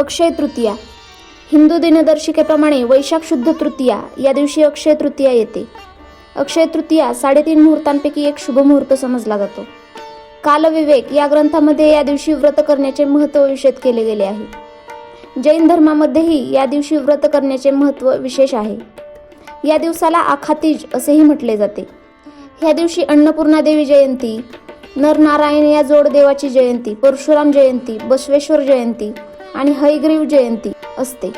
अक्षय तृतीया. हिंदू दिनदर्शिकेप्रमाणे वैशाख शुद्ध तृतीया या दिवशी अक्षय तृतीया येते. अक्षय तृतीया साडेतीन मुहूर्तांपैकी एक शुभ मुहूर्त समजला जातो. कालविवेक या ग्रंथामध्ये या दिवशी व्रत करण्याचे महत्त्व विषद केले गेले आहे. जैन धर्मामध्येही या दिवशी व्रत करण्याचे महत्त्व विशेष आहे. या दिवसाला आखातीज असेही म्हटले जाते. ह्या दिवशी अन्नपूर्णा देवी जयंती नरनारायण या जोडदेवाची जयंती परशुराम जयंती बसवेश्वर जयंती आणि हयग्रीव जयंती असते.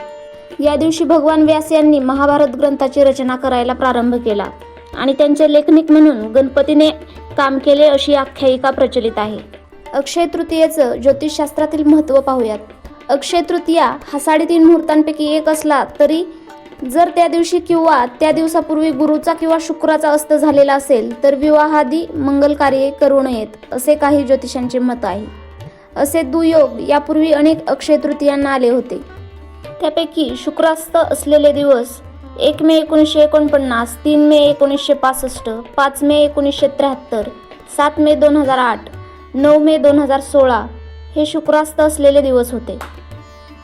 या दिवशी भगवान व्यास यांनी महाभारत ग्रंथाची रचना करायला प्रारंभ केला आणि त्यांचे लेखनिक म्हणून गणपतीने काम केले अशी आख्यायिका प्रचलित आहे. अक्षय तृतीयेचं ज्योतिषशास्त्रातील महत्त्व पाहूयात. अक्षय तृतीया हा साडेतीन मुहूर्तांपैकी एक असला तरी जर त्या दिवशी किंवा त्या दिवसापूर्वी गुरुचा किंवा शुक्राचा अस्त झालेला असेल तर विवाहादी मंगल कार्ये करू नयेत असे काही ज्योतिषांचे मत आहे. असे दुयोग यापूर्वी अनेक अक्षय तृतीयांना आले होते. त्यापैकी शुक्रास्त असलेले दिवस एक मे एकोणीसशे एकोणपन्नास तीन मे एकोणीसशे पासष्ट पाच मे एकोणीसशे त्र्याहत्तर सात मे दोन हजार आठ नऊ मे दोन हजार सोळा हे शुक्रास्त असलेले दिवस होते.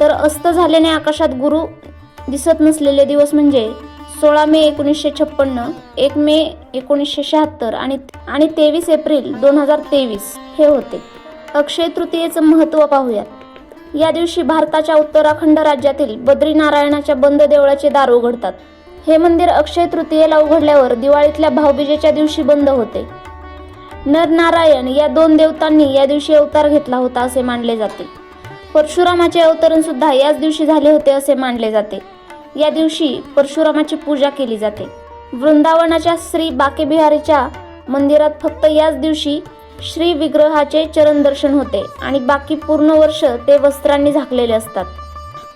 तर अस्त झाल्याने आकाशात गुरु दिसत नसलेले दिवस म्हणजे सोळा मे एकोणीसशे छप्पन्न एक मे एकोणीसशे शहात्तर आणि आणि तेवीस एप्रिल दोन हजार तेवीस हे होते. अक्षय तृतीयेचं महत्त्व पाहूयात. या दिवशी भारताच्या उत्तराखंड राज्यातील बद्रीनारायणाच्या बंद देवळाचे दार उघडतात. हे मंदिर अक्षय तृतीयेला उघडल्यावर दिवाळीतल्या भाऊबीजेच्या दिवशी बंद होते. नरनारायण या दोन देवतांनी या दिवशी अवतार घेतला होता असे मानले जाते. परशुरामाचे अवतरण सुद्धा याच दिवशी झाले होते असे मानले जाते. या दिवशी परशुरामाची पूजा केली जाते. वृंदावनाच्या श्री बाकेबिहारीच्या मंदिरात फक्त याच दिवशी श्री विग्रहाचे चरण दर्शन होते आणि बाकी पूर्ण वर्ष ते वस्त्रांनी झाकलेले असतात.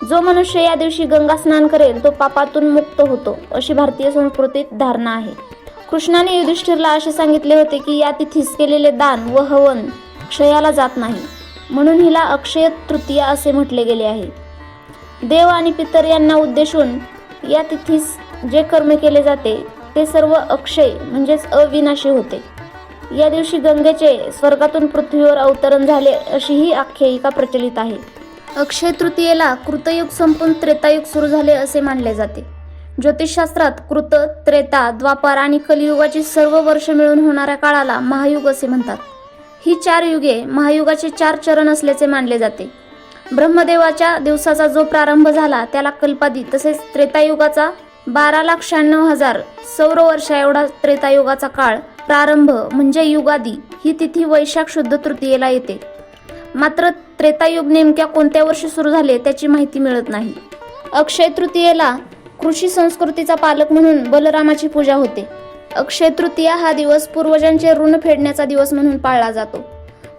जो मनुष्य या दिवशी गंगा स्नान करेल तो पापातून मुक्त होतो अशी भारतीय संस्कृतीत धारणा आहे. कृष्णाने युधिष्ठिरला असे सांगितले होते की या तिथीस केलेले दान व हवन क्षयाला जात नाही म्हणून हिला अक्षय तृतीया असे म्हटले गेले आहे. देव आणि पितर यांना उद्देशून या तिथीस जे कर्म केले जाते ते सर्व अक्षय म्हणजेच अविनाशी होते. या दिवशी गंगेचे स्वर्गातून पृथ्वीवर अवतरण झाले अशी ही आख्यायिका प्रचलित आहे. अक्षय तृतीयेला कृतयुग संपून त्रेतायुग सुरू झाले असे मानले जाते. ज्योतिषशास्त्रात कृत त्रेता द्वापार आणि कलियुगाची सर्व वर्ष मिळून होणाऱ्या काळाला महायुग असे म्हणतात. ही चार युगे महायुगाचे चार चरण असल्याचे मानले जाते. ब्रह्मदेवाच्या दिवसाचा जो प्रारंभ झाला त्याला कल्पादी तसेच त्रेतायुगाचा बारा लाख शहाण्णव हजार सौर वर्षा एवढा त्रेतायुगाचा काळ प्रारंभ म्हणजे युगादी. ही तिथी वैशाख शुद्ध तृतीयेला येते. मात्र त्रेतायुग नेमक्या कोणत्या वर्षी सुरू झाले त्याची माहिती मिळत नाही. अक्षय तृतीयेला कृषी संस्कृतीचा पालक म्हणून बलरामाची पूजा होते. अक्षय तृतीया हा दिवस पूर्वजांचे ऋण फेडण्याचा दिवस म्हणून पाळला जातो.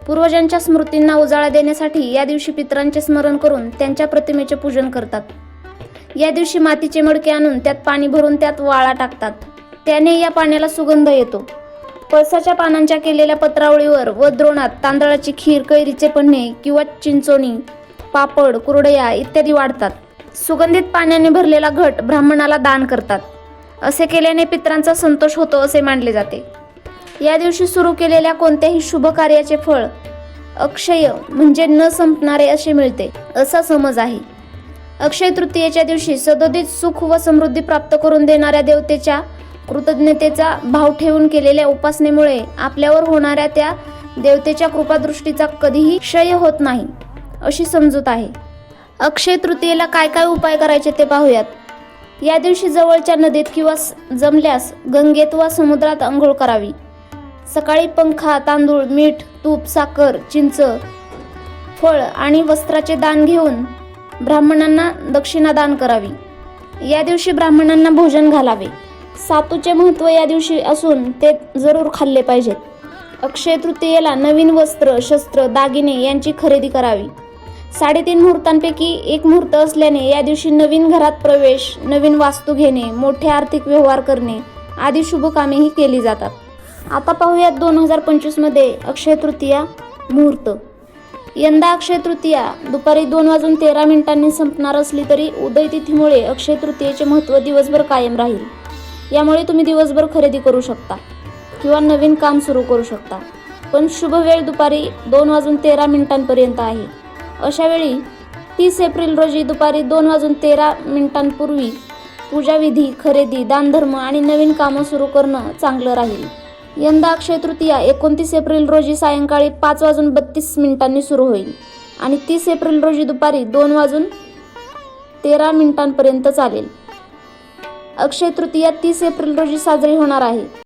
पूर्वजांच्या स्मृतींना उजाळा देण्यासाठी या दिवशी पितरांचे स्मरण करून त्यांच्या प्रतिमेचे पूजन करतात. या दिवशी मातीचे मडके आणून त्यात पाणी भरून त्यात वाळा टाकतात. त्याने या पाण्याला सुगंध येतो. पळसाच्या पानांच्या केलेल्या पत्रावळीवर व द्रोणात तांदळाची खीर कैरीचे पन्हे किंवा चिंचोणी पापड कुरडया इत्यादी वाढतात. सुगंधित पाण्याने भरलेला घट ब्राह्मणाला दान करतात. असे केल्याने पितरांचा संतोष होतो असे मानले जाते. या दिवशी सुरू केलेल्या कोणत्याही शुभ कार्याचे फळ अक्षय म्हणजे न संपणारे असे मिळते असा समज आहे. अक्षय तृतीयेच्या दिवशी सदोदित सुख व समृद्धी प्राप्त करून देणाऱ्या देवतेच्या कृतज्ञतेचा भाव ठेवून केलेल्या उपासनेमुळे आपल्यावर होणाऱ्या त्या देवतेच्या कृपादृष्टीचा कधीही क्षय होत नाही अशी समजूत आहे. अक्षय तृतीयेला काय काय उपाय करायचे ते पाहूयात. या दिवशी जवळच्या नदीत किंवा जमल्यास गंगेत वा समुद्रात आंघोळ करावी. सकाळी पंखा तांदूळ मीठ तूप साखर चिंच फळ आणि वस्त्राचे दान घेऊन ब्राह्मणांना दक्षिणा दान करावी. या दिवशी ब्राह्मणांना भोजन घालावे. सातूचे महत्त्व या दिवशी असून ते जरूर खाल्ले पाहिजेत. अक्षय तृतीयेला नवीन वस्त्र शस्त्र दागिने यांची खरेदी करावी. साडेतीन मुहूर्तांपैकी एक मुहूर्त असल्याने या दिवशी नवीन घरात प्रवेश नवीन वास्तू घेणे मोठे आर्थिक व्यवहार करणे आदी शुभ कामेही केली जातात. आता पाहूयात दोन हजार पंचवीसमध्ये अक्षय तृतीया मुहूर्त. यंदा अक्षय तृतीया दुपारी दोन वाजून तेरा मिनिटांनी संपणार असली तरी उदय तिथीमुळे अक्षय तृतीयेचे महत्त्व दिवसभर कायम राहील. यामुळे तुम्ही दिवसभर खरेदी करू शकता किंवा नवीन काम सुरू करू शकता. पण शुभ वेळ दुपारी दोन वाजून तेरा मिनिटांपर्यंत आहे. अशा वेळी तीस एप्रिल रोजी दुपारी दोन वाजून तेरा मिनिटांपूर्वी पूजाविधी खरेदी दानधर्म आणि नवीन कामं सुरू करणं चांगलं राहील. यंदा अक्षय तृतीया एकोणतीस एप्रिल रोजी सायंकाळी पाच वाजून बत्तीस मिनिटांनी सुरू होईल आणि तीस एप्रिल रोजी दुपारी दोन वाजून तेरा मिनिटांपर्यंत चालेल. अक्षय तृतीया तीस एप्रिल रोजी साजरी होणार आहे.